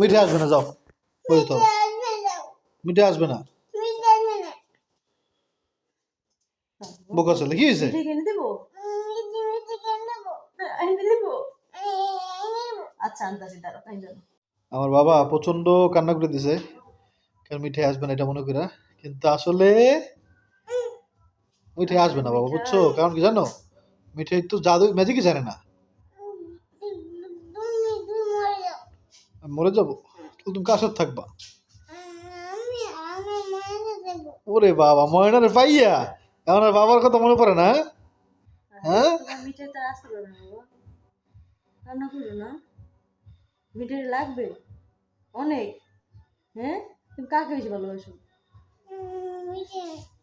মিঠে আসবে না যাও। বসে তো মিঠে আসবে না। বোকা ছেলে কি হয়েছে? মিঠাই কিনে আচ্ছা আমার বাবা প্রচণ্ড কান্না করে দিছে কারণ মিঠে আসবে না এটা মনে করে কিন্তু আসলে মিঠে আসবে না বাবা বুঝছ? কারণ কি জানো? মিঠে তো জাদু ম্যাজিকই জানে না। আমি মরে যাব? তুমি কার সাথে থাকবা? ওরে বাবা ময়নারে পাইয়া এখন আর বাবার কথা মনে পড়ে না হ্যাঁ? মিঠাই লাগবে? অনেক হ্যাঁ? তুমি কাকে বেশি ভালোবাসো?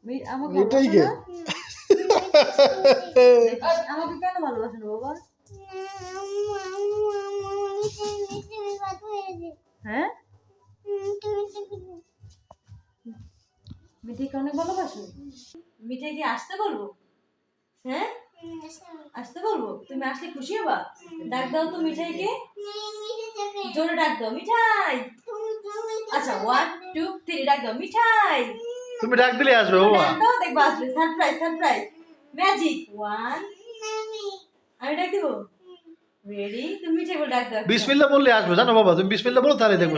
মি- আমাকে এটাই কে? আমাকে কেন ভালোবাসো বাবা? হ্যাঁ? মিঠাইকে অনেক ভালোবাসো? মিঠাই কি আসতে বলব? হ্যাঁ? আসতে বলব। তুমি আসলে খুশি হবা? ডাক দাও তো মিঠাইকে। জোরে ডাক দাও মিঠাই। আচ্ছা ওয়ান টু থ্রি ডাক দাও মিঠাই। তুমি ডাক দিলে আসবে ডাক দাও দেখবা আসবে। সারপ্রাইজ সারপ্রাইজ ম্যাজিক ওয়ান আমি ডাক দিব? বিসমিল্লা বললে আসবে জানো বাবা তুমি বিসমিল্লা বলো তাহলে দেখব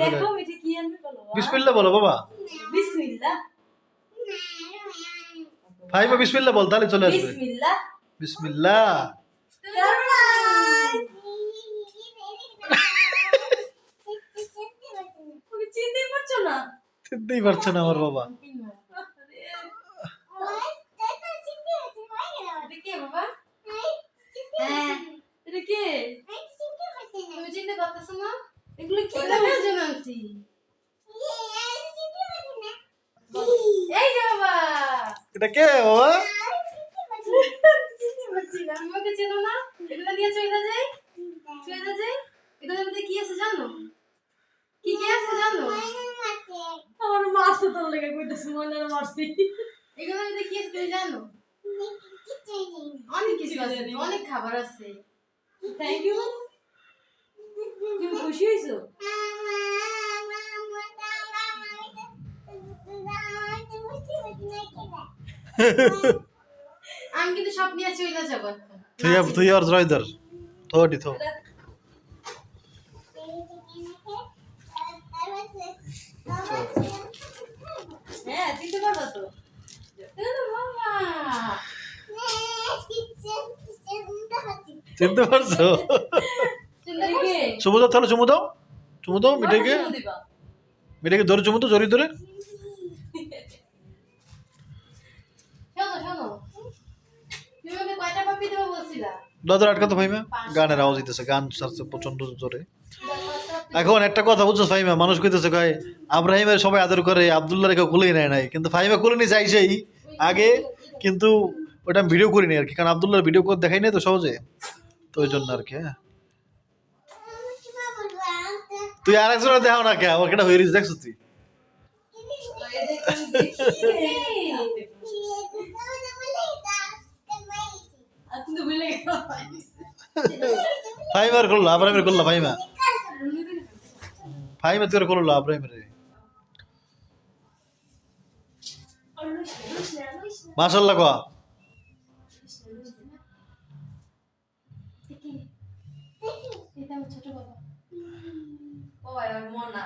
বিসমিল্লা বলো বাবা। বিসমিল্লাহ ফাইমা বিসমিল্লা বল তাহলে চলে আসবে। বিসমিল্লা চিনতেই পারছে না। আমার বাবা এটা কে বাবা হ্যাঁ এটা কে তুমি চিনতে পারতেছো না এগুলো কি কালার বাবা। এটা কে বাবা চিনতে পারছি না আমাকে চেনো না এগুলো নিয়ে চলে যাই চলে যাই এগুলোর মধ্যে কি আছে জানো কি কি আছে জানো আমার মারছে তোর লেগে কইতেছে মনে মারছি এগুলোর মধ্যে কি আছে তুমি জানো অনেক কিছু আছে অনেক খাবার আছে থ্যাংক ইউ তুমি খুশি হয়েছো আমি কিন্তু সব নিয়ে চলে যাব তুই তুই আর জয়দার থোটি থো হ্যাঁ দিতে পারব তো? এ তো মামা চিনতে পারছ। চুমু দাও তাহলে চুমু দাও। চুমু দাও মিঠাইকে। মিঠাইকে ধরে চুমু তো জড়ি ধরে। দাদার আটকাতো ফাইমা গানের আওয়াজ দিতেছে গান ছাড়ছে প্রচণ্ড জোরে। এখন একটা কথা বুঝছ ফাইমা মানুষ কইতেছে কয় আব্রাহিমের সবাই আদর করে আবদুল্লাহ কেউ কুলেই নেয় নাই। কিন্তু ফাইমা কুলে নিয়ে চাইছেই আগে কিন্তু ওটা আমি ভিডিও করিনি আর কি কারণ আবদুল্লাহর ভিডিও করে দেখাই নাই তো সহজে। তো ওই জন্য আর কি হ্যাঁ। তুই আর একজনে দেখাও না কে? আমার কেটা হয়ে দেখছ তুই? ফাইমার করল আব্রাহিমের করল ফাইমা ফাইমা তুই করল আব্রাহিমের মাশাল্লাহ কয়া ছোট বাবা ও মনা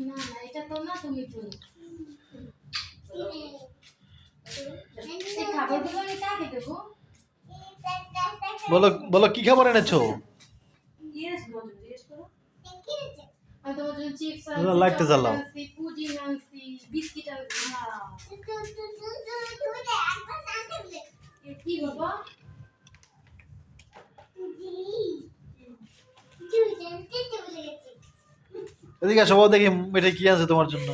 না না এটা তো না তুমি তো এই খাবারগুলো আমি কাকে দেবো বলো বলো কি খাবার এনেছো লাইটটা জ্বালাও। এদিকে আসো দেখি মিঠাই কি আছে তোমার জন্য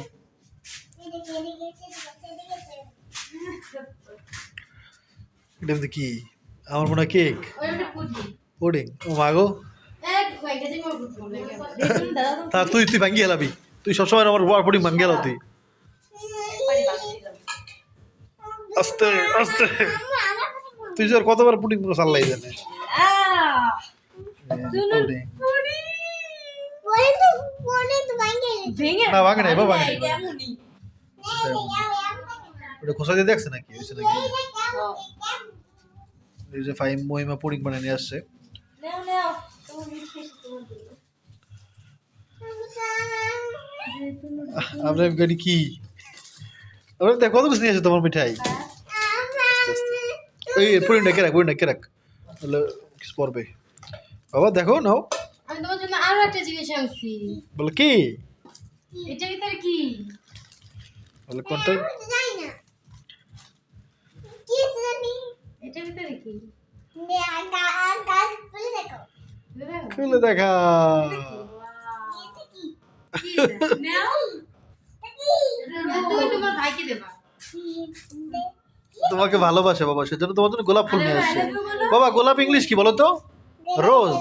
এটা কি? আমার মনে হয় কেক। পুডিং ও মাগো তা তুই তুই ভাঙ্গি হেলাবি তুই সবসময় আমার বড় পুডিং ভাঙ্গি হেলাও তুই। পারি আস্তে আস্তে। তুই আর কতবার পুডিং সাল্লাই জানে। না, ভাঙে নাই, বাবা, ভাঙে নাই। ওটা খোসা দিয়ে দেখছে নাকি? হয়েছে নাকি এই যে ফাইম মহিমা পুডিং বানিয়ে নিয়ে আসছে। আমরা গাড়ি কি? আমরা দেখ কত কিছু নিয়ে আসছে তোমার মিঠাই? এই পুডিংটা কে রাখ পুডিংটা কে রাখ তাহলে কিছু পড়বে বাবা দেখো নাও। আমি তোমার জন্য আরও একটা জিনিস আনছি। বলে কি? এটার ভিতরে কি? বলে কোনটা? ভিতরে কি খুলে দেখা তোমাকে ভালোবাসে বাবা সেজন্য তোমার জন্য গোলাপ ফুল নিয়ে আসছে বাবা গোলাপ ইংলিশ কি বলো তো রোজ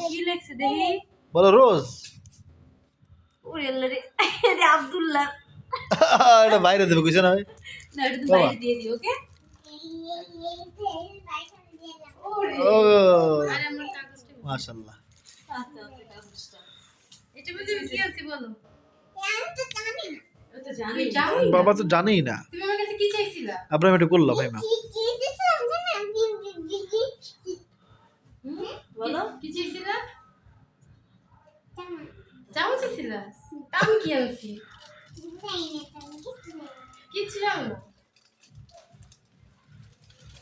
বলো রোজ এটা আব্দুল্লাহ এটা বাইরে দেবে কিছু না বাবা। বাইরে দিয়ে দিও ওকে ও। মাশাআল্লাহ। আচ্ছা আচ্ছা কি বাবা তো জানেই না। কি আপনার একটু করলাম ভাইমা। হুম, বলো। কি চাইছিলা? চাইছিলা? কি আনছি? না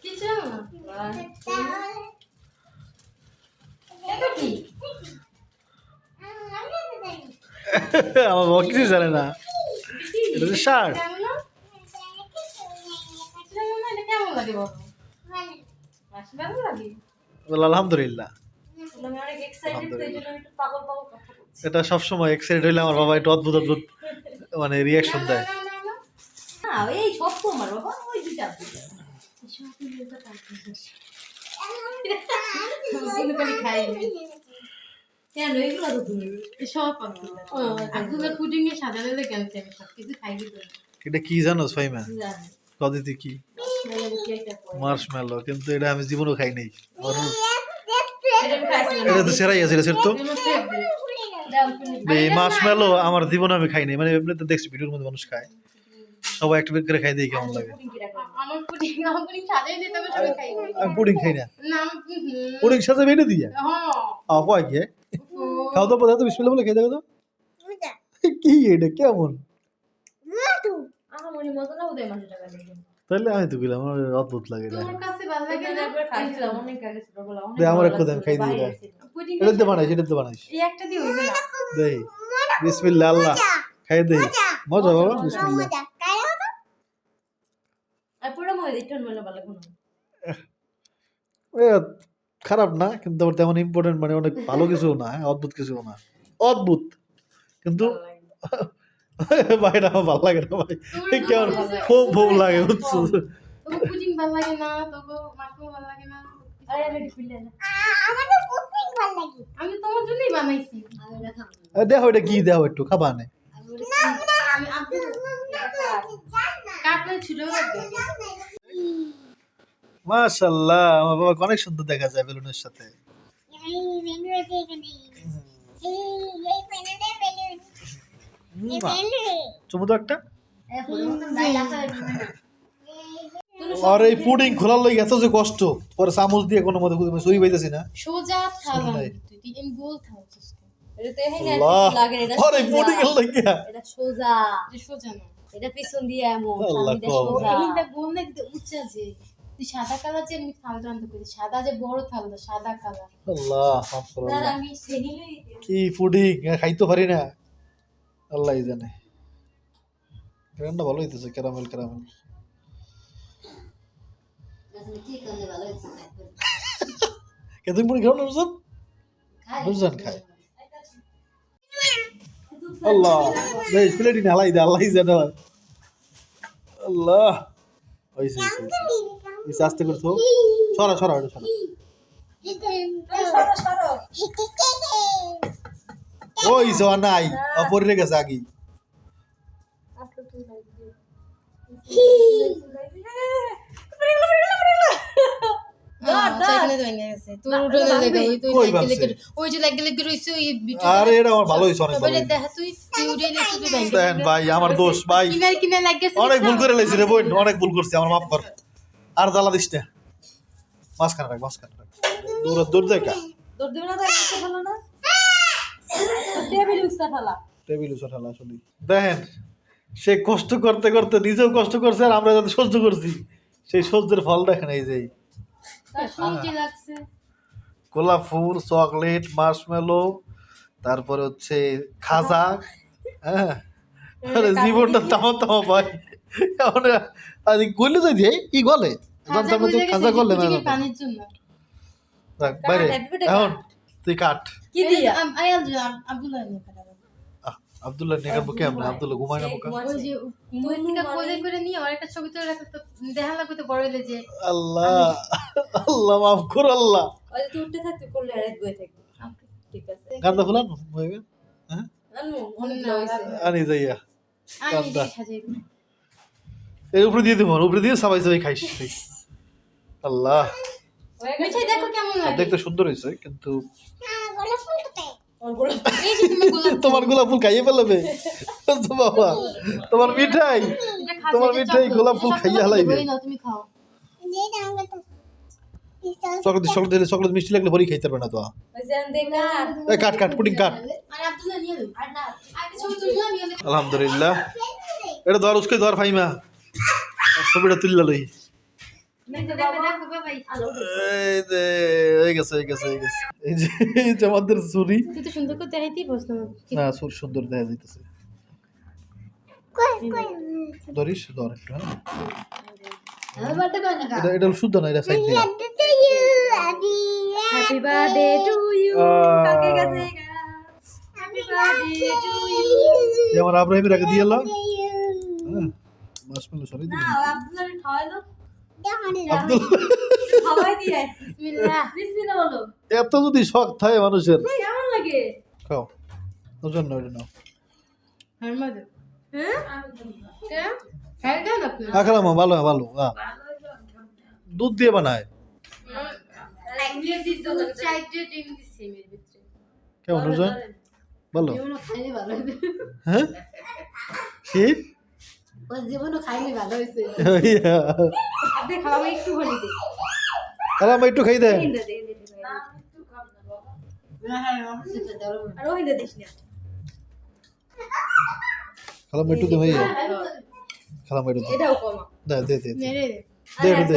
এটা কি আমার বাবা কিছু জানে না। এটা তো শার্ট আলহামদুলিল্লাহ। এটা সবসময় এক্সাইটেড হইলে আমার বাবা একটু অদ্ভুত অদ্ভুত মানে রিয়াকশন দেয়। এই সব তো আমার বাবা, ওই দুইটা আব্দুল্লাহ কিন্তু আমি খাইনি। তো আমি এটা কি জানো কি? কিন্তু এটা আমি জীবনও খাই নাই। এটা তো সেরাই আছে, এটা তো। এই মার্শমেলো আমার জীবনে আমি খাই নাই। মানে এমনিতে দেখছি, ভিডিওর মধ্যে মানুষ খায়। সবাই একটা করে খাই দিই, কেমন লাগে? আমার পুডিং আমার পুডিং সাজাই দিতে আমি সবাই খাই। আমি পুডিং খাই না? না পুডিং সাথে বেটে দিয়ে হ্যাঁ। আ কয় কি? খাও তো পদার্থ বিসমিল্লাহ বলে খেয়ে দেখো তো। কি এটা কেমন? মনে। তাহলে আমি তো গেলাম আমার অদ্ভুত লাগে দে, আমার খাই দিই বাইরে এটা। ছিল। পুডিং তো বানাইছি এটা তো বানাইছি একটা দিয়ে দেই। বিসমিল্লাহ আল্লাহ। খাই দেই। মজা। বাবা বিসমিল্লাহ আর পুরো মনে দিই, টোন মেলা ভালো কোনো। এ, খারাপ না কিন্তু আবার তেমন ইম্পর্টেন্ট মানে অনেক ভালো কিছু না হ্যাঁ, অদ্ভুত কিছু না অদ্ভুত কিন্তু ভাইটা আমার ভালো লাগে না ভাই কেমন খুব ভোগ লাগে বুঝছ পুডিং ভালো লাগে না তোকে মাশরুম ভালো লাগে না আরে, আরে, একটু খুললে না। আমি তোমার জন্যই বানাইছি এ, দেখো এটা কি দেখো একটু খাবা নে আমি আপনি কাটলে লাগবে মাশাল্লাহ আমার বাবাকে অনেক সুন্দর দেখা যায় বেলুনের সাথে। চুমু তো একটা। আর এই পুডিং খোলার লই এত যে কষ্ট পরে চামচ দিয়ে কোনো মতে সই পাইতেছি না। সোজা থালা তুই এম গোল থালা এটা তো এখানে আর লাগে পুডিং এর লাগিয়া এটা সোজা। যে সোজা না। এটা পিছন দিয়ে এমন আল্লাহ গোল না কিন্তু উচ্চা যে তুই সাদা কালার যে আমি করি সাদা যে বড় থালটা সাদা কালার। আল্লাহ আল্লাহ। আমি। কি পুডিং খাইতে পারি না। আল্লাহ জানে। রান্না ভালো হইতেছে ক্যারামেল ক্যারামেল। কে তুমি খাও না রুজন? রুজন খায়। আল্লাহ হালাই দে আল্লাহ জানে। আল্লাহ হইছে। হইছে আস্তে করে তো সরা সরা সরো, সরো। ওই সো নাই অপরে গেছে আগি অনেক ভুল করে লেছি রে বোন অনেক ভুল করছি আমার মাফ কর আর জ্বালা দিস না মাঝখানে রাখ মাঝখানে রাখ দূর দূর দেখা দৌড় দিবে না তো না টেবিল উস্তা ফেলা টেবিল উঠালা আসলে দেখেন সে কষ্ট করতে করতে নিজেও কষ্ট করছে আর আমরা যাতে সহ্য করছি সেই সহ্যের ফল দেখেন এই যে গোলাপ ফুল চকলেট মার্শমেলো তারপরে হচ্ছে খাজা হ্যাঁ। আরে জীবনটা তামা তামা ভাই। এখন আরে গলে যাই দিয়ে কি গলে? খাজা জানতাম তো খাজা করলে না পানির জন্য। দেখ, বাইরে কাট, এখন তুই কাট। কি দিয়া? আয়াল আব্দুল্লাহ আব্দুল্লাহ নেগার বুকে আমরা আব্দুল্লাহ। ঘুমায় না বুকে। ওই যে মুই থেকে কোলে করে নিয়ে আর একটা ছবি তুলে রাখতে তো দেখা লাগবে তো বড় হইলে যে আল্লাহ আল্লাহ মাফ কর আল্লাহ। ওই যে তুই উঠতে থাকতে করলে আর এক বয়ে থাকবি। ঠিক আছে। গান্দা ফুলান হইবে হ্যাঁ হইছে। আনি যাইয়া কান্দা। দেখা এর উপরে দিয়ে দেবো উপরে দিয়ে সবাই সবাই খাইস আল্লাহ। হয়ে দেখো কেমন লাগে। দেখতে সুন্দর হয়েছে কিন্তু তোমার গোলাপ ফুল। খাইয়ে ফেলাবে? বাবা তোমার মিঠাই তোমার মিঠাই গোলাপ ফুল খাইয়ে হালাইবে। চকলেট চকলেট দিলে চকলেট মিষ্টি লাগলে ভরি খাইতে পারবে না তো। Cut cut pudding cut. আলহামদুলিল্লাহ। এটা ধর উসকে ধর ফাইমা ছবিটা তুললা লই। আমাদের চুরি তুই তো সুন্দর করে দেখাইতেই না সুর সুন্দর দেখা যাইতেছে ধরিস ধর একটু হ্যাঁ। এটা এটা হলো শুদ্ধ না এটা সাইড দিয়ে হ্যাপি বার্থডে টু ইউ কাকে গেছে হ্যাপি বার্থডে টু ইউ আমার আব্রাহিমের আগে দিয়ে এলাম। হ্যাঁ সরি দিলাম না আব্দুল্লাহ খাওয়ালো আব্দুল খাওয়াই দিয়ে বিসমিল্লাহ। বিসমিল্লাহ বলো। এত যদি শখ থাকে মানুষের। কেমন লাগে? খাও। ওর জন্য ওটা নাও হ্যাঁ? হ্যাঁ খেলাম ভালো ভালো হ্যাঁ। দুধ দিয়ে বানায়। কেমন ওজন ভালো? জীবনও খাইলে ভালো হইবে। হ্যাঁ? কি? জীবনও খাইলে ভালো হইছে। খাওয়াবে একটু হলি দে। খেলাম একটু খাই দেন। হিন্দা দে হিন্দা দে না আমার সেটা দাও আর ওই দে দিস না। খেলাম একটু দে ভাইয়া খেলাম একটু দে। এটাও কম। দে দে দে দে। দে। দে দে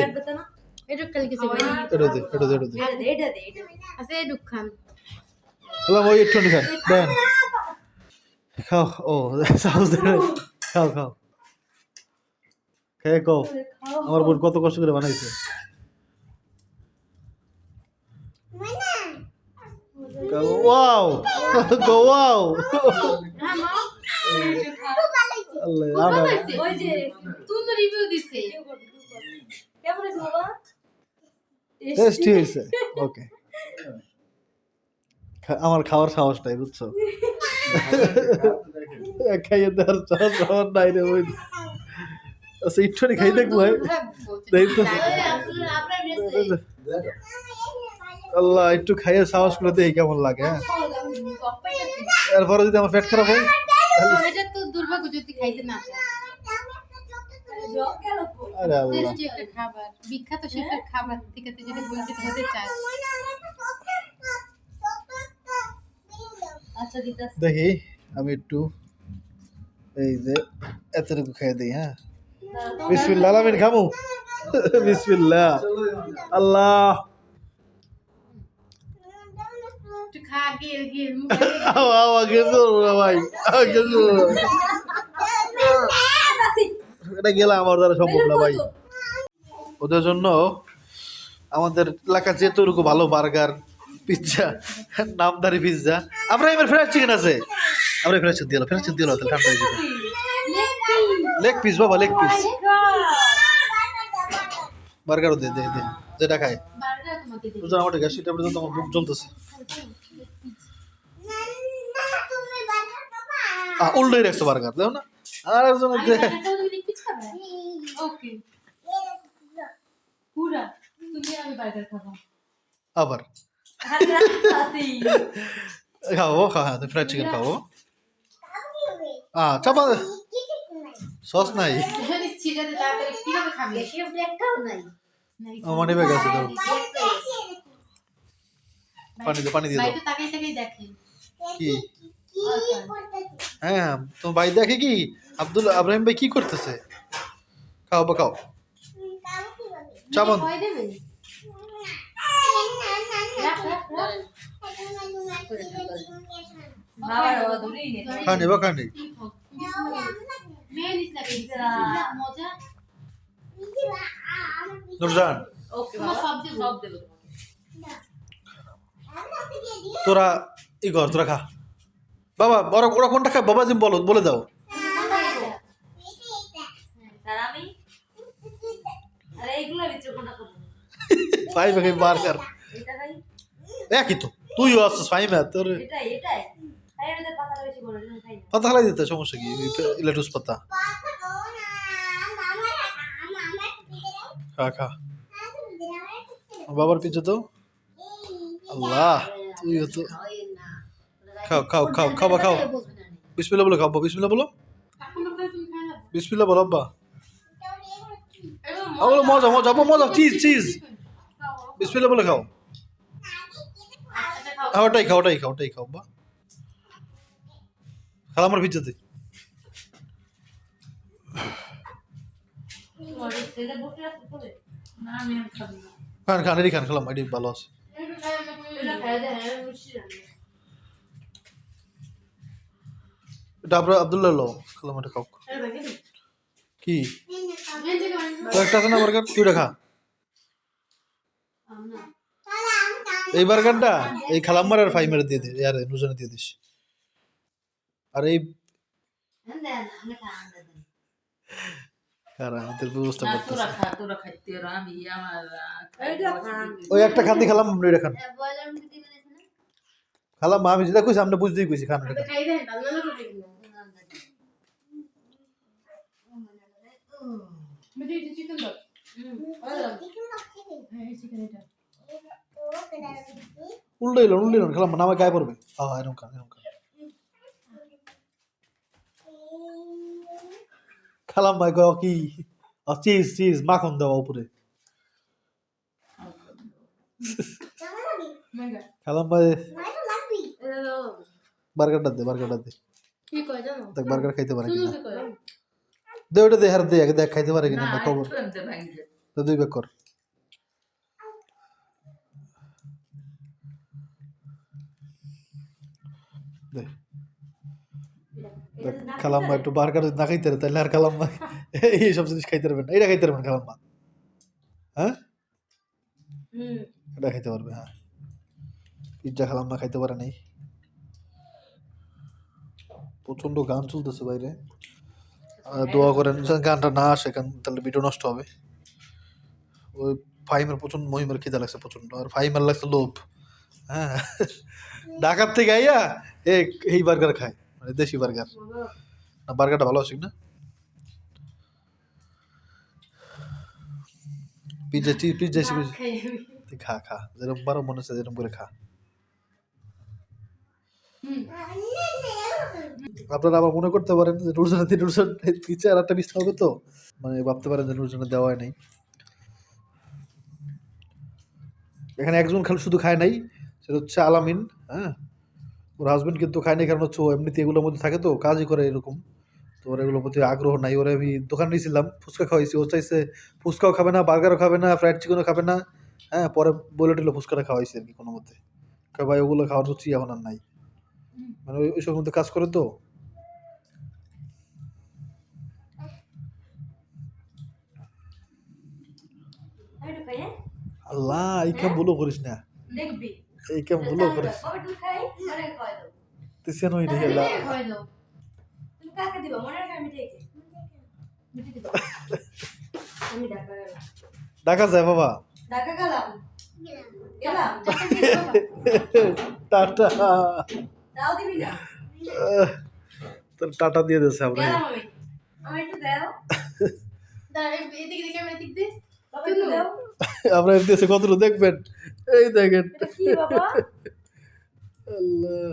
এটা কালকে সে ভাই দে একটু দে এটা দে। এটা দে এটা আছে দুখান খেলাম ওই একটু খান। দেন। খাও ও দে খাও খাও। আমার বোন কত কষ্ট করে বানাইছে। Wow wow. আল্লাহ আমার ওই যে তুমি রিভিউ দিছে। কেমন আছে বাবা? টেস্টি হয়েছে। ওকে আমার খাওয়ার সাহসটাই বুঝছ? খাইয়ে দেওয়ার সাহস আমার নাই রে ওই আচ্ছা একটুখানি খাই দেখব ভাই তো আল্লাহ একটু খাইয়ে সাহস করে দেখি কেমন লাগে হ্যাঁ। এরপরে যদি আমার পেট খারাপ হয়? আরে আল্লাহ। খাবার। বিখ্যাত শেফের খাবার থেকে যদি বঞ্চিত হতে আচ্ছা দেখি আমি একটু এই যে এতটুকু খেয়ে দিই হ্যাঁ। বিসমিল্লাহ আলামিন খামু। বিসমিল্লাহ। আল্লাহ। এটা গেলে আমার দ্বারা সম্ভব না ভাই। ওদের জন্য আমাদের এলাকার যেটুকু ভালো বার্গার পিৎজা নামদারি পিৎজা। আমরা এবার ফ্রেশ চিকেন আছে। আমরা ফ্রেশ দিয়ে ফ্রেশ তাহলে ঠান্ডা হয়ে যাবে। লেগ পিস বাবা লেগ পিস বার্গারও দে দে দে যেটা খায়। বার্গার তোমাকে বুঝলাম আমার গ্যাস সিটা পর্যন্ত আমার বুক জ্বলতেছে। উল্টোই রাখছো বার্গার দেখো না? আর একজন দে। বার্গার আবার। খাব খা হ্যাঁ ফ্রাইড চিকেন খাব। আহ চাপা সস নাই? আমার ব্যাগ আছে তো পানি দে পানি দিয়ে দাও। কি? হ্যাঁ তো ভাই দেখে কি? আব্দুল আব্রাহিম ভাই কি করতেছে? খাও বা খাও। চাপন ভয় দেবে রাখ লাগে মজা নুরজান তোরা ই কর তোরা খা। বাবা ওরা ওরা কোনটা খায়? বাবা জিম বলো বলে দাও। Five burger? একই তো তুইও আসছিস ফাইভ তোর। এটাই এটাই। পাতা হালাই দিতে সমস্যা কি? ইলেটুস পাতা। খা খা। বাবার পিছু তো। আল্লাহ তুইও তো খাও খাও খাও খাও খাও। বিসমিল্লাহ বলো খাও বিসমিল্লাহ বলো। খাই বলো, আব্বা। আবার মজা মজা, আব্বা, মজা চিজ চিজ বিসমিল্লাহ বলে খাও। হ্যাঁ ওটাই খাও ওটাই খাও, আব্বা। খালা আমার না খান খান এটি খান খেলাম ভালো আছে। এটা আপনার আবদুল্লাহ লো এটা খাও। কি? একটা বার্গার? তুই খা। এই বার্গারটা এই খালাম্মার আর ফাইমারে দিয়ে দিস আরে নুজনে দিয়ে দিস। আর এই আমাদের ব্যবস্থা করতেছে। খান। ওই একটা খান্দি খেলাম আমরা এটা খান বয়লার মধ্যে দিবেন না? খালাম আমি যেটা কইছি আমরা বুঝতেই কইছি খান এটা খান। খাই দেন রান্না না করে দিন মেয়ে এটা চিকেন দাও। হ্যাঁ চিকেন এটা উল্টো এলো উল্টো এলো খেলাম না আমার গায়ে পড়বে। হ্যাঁ এরকম খান এরকম খালাম ভাই, কয়, কি? চিজ চিজ মাখন দেওয়া উপরে। খালাম ভাই, বার্গারটা দে বার্গারটা দে। দেখ দে দে হার দে দুই দে। খালাম্মা একটু বার্গার না খাইতে তাহলে আর খালাম্মা এই সব জিনিস খাইতে পারবেন এটা খাইতে পারবেন খালাম্মা। হ্যাঁ? এটা খাইতে পারবে হ্যাঁ। পিজ্জা খালাম্মা খাইতে পারে নাই। প্রচণ্ড গান চলতেছে বাইরে। আর দোয়া করেন গানটা না আসে কারণ তাহলে ভিডিও নষ্ট হবে। ওই ফাইমের প্রচণ্ড মহিমের খিদা লাগছে প্রচণ্ড আর ফাইমের লাগছে লোভ। হ্যাঁ। ঢাকার থেকে আইয়া এই বার্গার খায়। মানে দেশি বার্গার। না, বার্গারটা ভালো আছে না। পিজ্জা চিজ পিজ্জা তুই খা খা। যেরকম পারো মনে হচ্ছে যেরকম করে খা। আপনারা আবার মনে করতে পারেন যে নুরজানাতে নুরজান পিছে একটা মিস হবে তো? মানে ভাবতে পারেন যে নুরজানা দেওয়া হয় নাই। এখানে একজন খালি শুধু খায় নাই, সেটা হচ্ছে আলামিন হ্যাঁ? ওর হাজবেন্ড কিন্তু খায় নাই কারণ হচ্ছে ও এমনিতে এগুলোর মধ্যে থাকে তো কাজই করে এরকম। তো ওর এগুলোর প্রতি আগ্রহ নাই। ওরা আমি দোকান নিয়েছিলাম ফুচকা খাওয়াইছি। ও চাইছে ফুচকাও খাবে না বার্গারও খাবে না ফ্রাইড চিকেনও খাবে না। হ্যাঁ পরে বলে টিলে ফুচকাটা খাওয়াইছি আর কি কোনো মতে। ভাই ওগুলো খাওয়ার রুচি এখন আর নাই। মানে ওই ওইসব মধ্যে কাজ করে তো। হ্যাঁ আল্লাহ এই কাম ভুলো করিস না। দেখবি। এই কাম ভুলো করিস। মনে তুই সেন মনে দিবা। আমি ঢাকা দেখা যায় বাবা। ঢাকা গেলাম? গেলাম। টাটা। দাও দিবি না। তোর টাটা দিয়ে দিয়েছে আমরা। গেলাম আমি। আমি একটু দাও। দাঁড়া এদিকে দিকে আমি এদিক দিয়ে বাবা দাও। আমরা দেশে কতটুকু দেখবেন? এই দেখেন। এটা আল্লাহ।